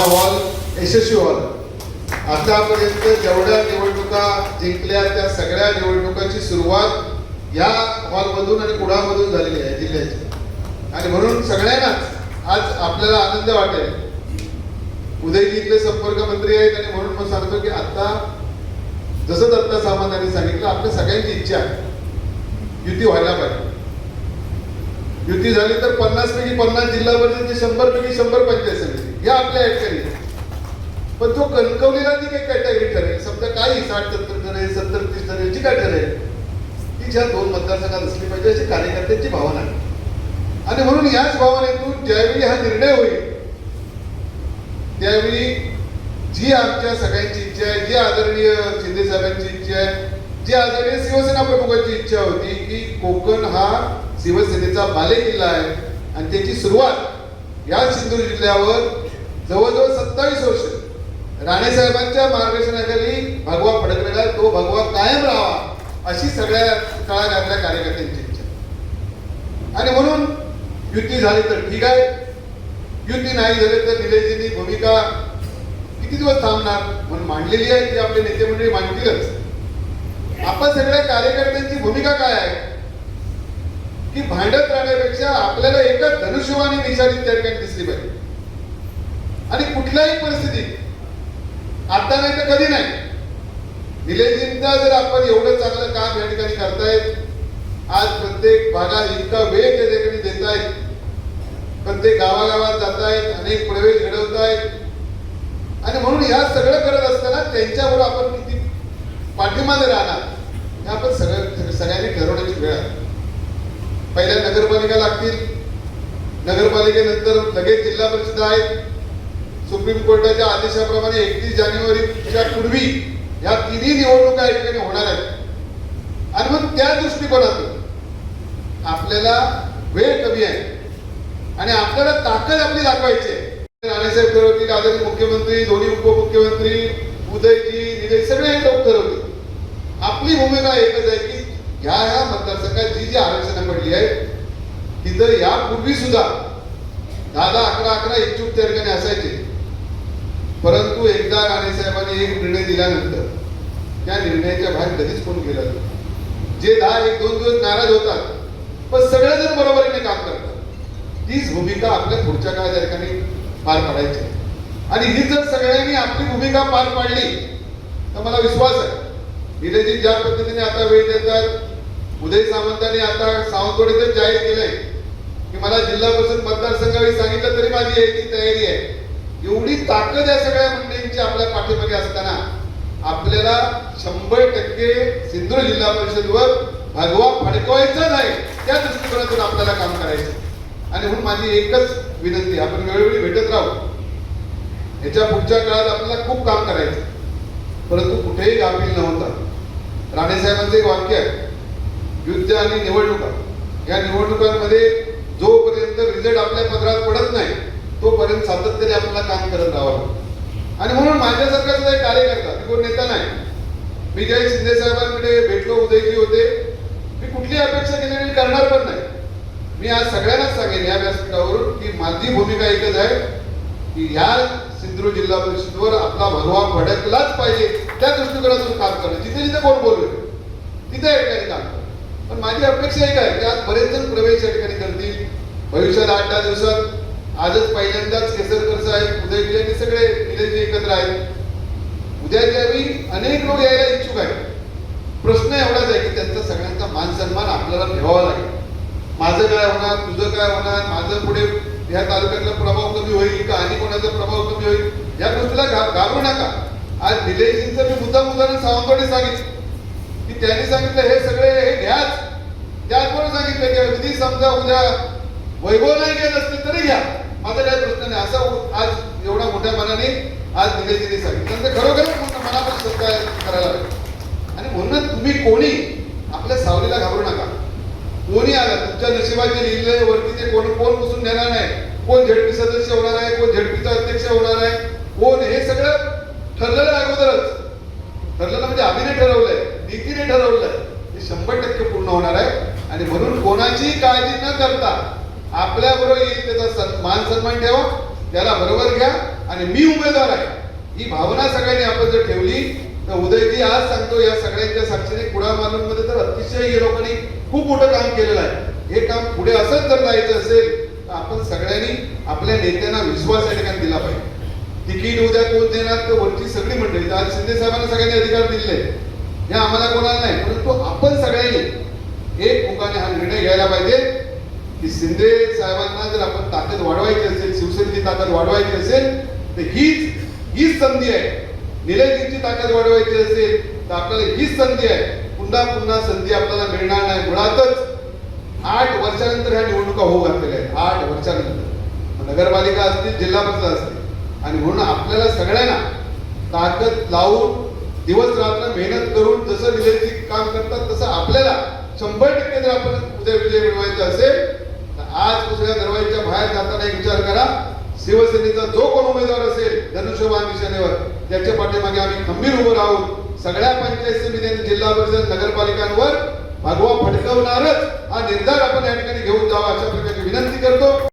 हा हॉल यशस्वी व्हावा आतापर्यंत जेवढ्या निवडणुका जिंकल्या त्या सगळ्या निवडणुकांची सुरुवात या हॉलमधून आणि कुडामधून झालेली आहे जिल्ह्याची. आणि म्हणून सगळ्यांनाच आज आपल्याला आनंद वाटेल. उदयजी संपर्क मंत्री आहेत आणि म्हणून मग सांगतो की आता जसं दत्ता सामंत यांनी सांगितलं आपल्या सगळ्यांची इच्छा आहे. युती व्हायला पाहिजे. युती झाली तर पन्नास पैकी पन्नास जिल्हा परिषद शंभर पैकी शंभर पंचायत समिती या आपल्या ऍडकरी पण तो कणकवलेला ती काही कॅटेगरी ठरेल समजा काही साठ सत्तर ठरेल सत्तर तीस ठरेल जी काय ठरेल ती ज्या दोन मतदारसंघात असली पाहिजे अशी कार्यकर्त्यांची भावना आहे. आणि म्हणून याच भावनेतून ज्यावेळी हा निर्णय होईल त्यावेळी जी आमच्या सगळ्यांची इच्छा आहे जी आदरणीय शिंदे साहेबांची इच्छा आहे जी आदरणीय शिवसेना प्रमुखांची इच्छा होती की कोकण हा शिवसेनेचा बालेकिल्ला आहे आणि त्याची सुरुवात या सिंधुदुर्ग जिल्ह्यावर जवळजवळ सत्तावीस वर्ष राणे साहेबांच्या मार्गदर्शनाखाली भगवा फडकलेला तो भगवा कायम राहावा अशी सगळ्या काळातल्या कार्यकर्त्यांची इच्छा आणि म्हणून युती झाली तर ठीक आहे. युती नाही झाली तर निलेशजींनी भूमिका किती दिवस थांबणार म्हणून मांडलेली आहे. ती आपले नेते मंडळी मांडतीलच. आपण सगळ्या कार्यकर्त्यांची भूमिका काय आहे? की भांडत राहण्यापेक्षा आपल्याला एकच धनुष्यवाणी निशाणी त्या ठिकाणी दिसली पाहिजे. आणि कुठल्याही परिस्थितीत आता नाही तर कधी नाही. निलेशजींचा जर आपण एवढं चांगलं काम या ठिकाणी करतायत आज प्रत्येक भागात इतका वेळ त्या ठिकाणी देत आहेत प्रत्येक गावागावात जात आहेत अनेक प्रवेश घडवत आहेत आणि म्हणून या सगळं करत असताना त्यांच्याबरोबर आपण किती पाठिंबाने राहणार हे आपण सगळं सगळ्यांनी ठरवण्याची वेळ आहे. पहिल्या नगरपालिका लागतील. नगरपालिकेनंतर लगेच जिल्हा परिषद आहेत. सुप्रीम कोर्टाच्या आदेशाप्रमाणे एकतीस जानेवारीच्या पूर्वी या तिन्ही निवडणुका या ठिकाणी होणार आहेत. आणि मग त्या दृष्टिकोनातून आपल्याला वेळ कमी आहे. आणि आपल्याला ताकद आपली दाखवायची आहे. राणेसाहेब ठरवतील आदरणीय मुख्यमंत्री दोन्ही उपमुख्यमंत्री उदयजी निलेश सगळे लोक ठरवतील आपली भूमिका एकच आहे की ह्या ह्या मतदारसंघात जी जी आरक्षणं पडली आहेत तिथं यापूर्वी सुद्धा दहा दहा अकरा अकरा इच्छुक त्या ठिकाणी असायचे. परंतु एकदा राणेसाहेबांनी एक निर्णय दिल्यानंतर त्या निर्णयाच्या बाहेर कधीच कोण गेला नाही. जे दहा एक दोन दिवस नाराज होतात पण सगळेजण बरोबरीने काम करतात तीच भूमिका आपल्या पुढच्या काळात या ठिकाणी पार पाडायची आहे. आणि ही जर सगळ्यांनी आपली भूमिका पार पाडली तर मला विश्वास आहे निलेजी ज्या पद्धतीने आता वेळ देतात उदय सामंतांनी आता सावंतवाडीतच जाहीर केलंय की मला जिल्हा परिषद मतदारसंघावी सांगितलं तरी माझी यायची तयारी आहे एवढी ताकद या सगळ्या मंडळींची आपल्या पाठीमागे असताना. आपल्याला शंभर टक्के सिंधुदुर्ग जिल्हा परिषदवर भगवा फडकवायचा नाही त्या दृष्टिकोनातून आपल्याला काम करायचं. आणि म्हणून माझी एकच विनंती आपण वेळोवेळी भेटत राहू. याच्या पुढच्या काळात आपल्याला खूप काम करायचं. परंतु कुठेही गाफील नव्हता राणेसाहेबांचं एक वाक्य आहे युद्ध आणि निवडणुका. या निवडणुकांमध्ये जोपर्यंत रिझल्ट आपल्या पदरात पडत नाही तोपर्यंत सातत्याने आपल्याला काम करत राहावं आणि म्हणून माझ्यासारखा सुद्धा एक कार्यकर्ता मी कोण नेता नाही. मी ज्यावेळी शिंदे साहेबांकडे भेटलो उदयजी होते मी कुठली अपेक्षा केलेली करणार पण नाही. मी आज सगळ्यांनाच सांगेन या व्यासपीठावरून की माझी भूमिका एकच आहे की या सिंधुदुर्ग जिल्हा परिषदेवर आपला भरवा भडकलाच पाहिजे. त्या दृष्टिकोनातून काम करणं. जिथे जिथे कोण बोलवे तिथे या ठिकाणी काम पण माझी अपेक्षा एक आहे की आज बरेच जण प्रवेश या ठिकाणी करतील. भविष्यात आठ दहा दिवसात आजच पहिल्यांदाच केसरकर साहेब उदयजी यांनी सगळे निलेजी एकत्र आहेत. उद्या त्यावेळी अनेक लोक यायला इच्छुक आहेत प्रश्न एवढाच आहे की त्यांचा सगळ्यांचा मान सन्मान आपल्याला ठेवावा लागेल. माझं काय होणार तुझं काय होणार माझं पुढे या तालुक्यातला प्रभाव कमी होईल का आणि कोणाचा प्रभाव कमी होईल या गोष्टीला घा- घाबरू नका. आज निलेशजींचं मी मुद्दा मुद्दाने सावंतवाडी सांगितलं. की त्यांनी सांगितलं हे सगळे हे घ्याच. त्याचबरोबर सांगितलं की अगदी समजा उद्या वैभव नाही घेत असतील तरी घ्या. माझा काही प्रश्न नाही असा आज एवढा मोठ्या मनाने आज निलेशजींनी सांगितलं तर खरोखरच पूर्ण मनापासून सत्कार करायला लागेल. आणि म्हणून तुम्ही कोणी आपल्या सावलीला घाबरू नका. कोणी आला तुमच्या नशिबाचे लिहिले वरती ते कोण कोण बसून देणार नाही? कोण झेडपी सदस्य होणार आहे? कोण झेडपीचा अध्यक्ष होणार आहे? कोण? हे सगळं ठरलेलं अगोदरच. ठरलेलं म्हणजे आम्हीने ठरवलंय नीतीने ठरवलंय. हे शंभर टक्के पूर्ण होणार आहे. आणि म्हणून कोणाची काळजी न करता आपल्या बरोबर येईल त्याचा सन- मान सन्मान ठेवा त्याला बरोबर घ्या आणि मी उमेदवार आहे. ही भावना सगळ्यांनी आपण जर ठेवली तर उदयजी आज सांगतो या सगळ्यांच्या साक्षीने कुडा मध्ये तर अतिशय या लोकांनी खूप मोठं काम केलेलं आहे. हे काम पुढे असंच जर जायचं असेल तर आपण सगळ्यांनी आपल्या नेत्यांना विश्वास या ठिकाणी दिला पाहिजे. तिकीट उद्या कोण देणार तर वरची सगळी मंडळी. आज शिंदे साहेबांना सगळ्यांनी अधिकार दिले हे आम्हाला कोणाला नाही परंतु आपण सगळ्यांनी एक मुखाने हा निर्णय घ्यायला पाहिजे. की शिंदे साहेबांना जर आपण ताकद वाढवायची असेल शिवसेनेची ताकद वाढवायची असेल तर हीच हीच संधी आहे. निलयजींची ताकद वाढवायची असेल तर आपल्याला हीच संधी आहे. पुन्हा पुन्हा संधी आपल्याला मिळणार नाही. मुळातच आठ वर्षानंतर ह्या निवडणुका होऊ घातलेल्या आहेत. आठ वर्षानंतर. नगरपालिका असतील जिल्हा परिषद असतील. आणि म्हणून आपल्याला सगळ्यांना ताकद लावून दिवस रात्र मेहनत करून जसं निलयजी काम करतात तसं आपल्याला शंभर टक्के जर आपण उद्या विजय मिळवायचा असेल आज दुसऱ्या दरवाजाच्या बाहेर जाताना एक विचार करा. शिवसेनेचा जो कोण उमेदवार असेल धनुष्यबाण निशाणेवर त्याच्या पाठीमागे आम्ही खंबीर उभं राहून सगळ्या पंचायत समिती आणि जिल्हा परिषद नगरपालिकांवर भगवा फडकवणारच हा निर्धार आपण या ठिकाणी घेऊन जावा अशा प्रकारची विनंती करतो.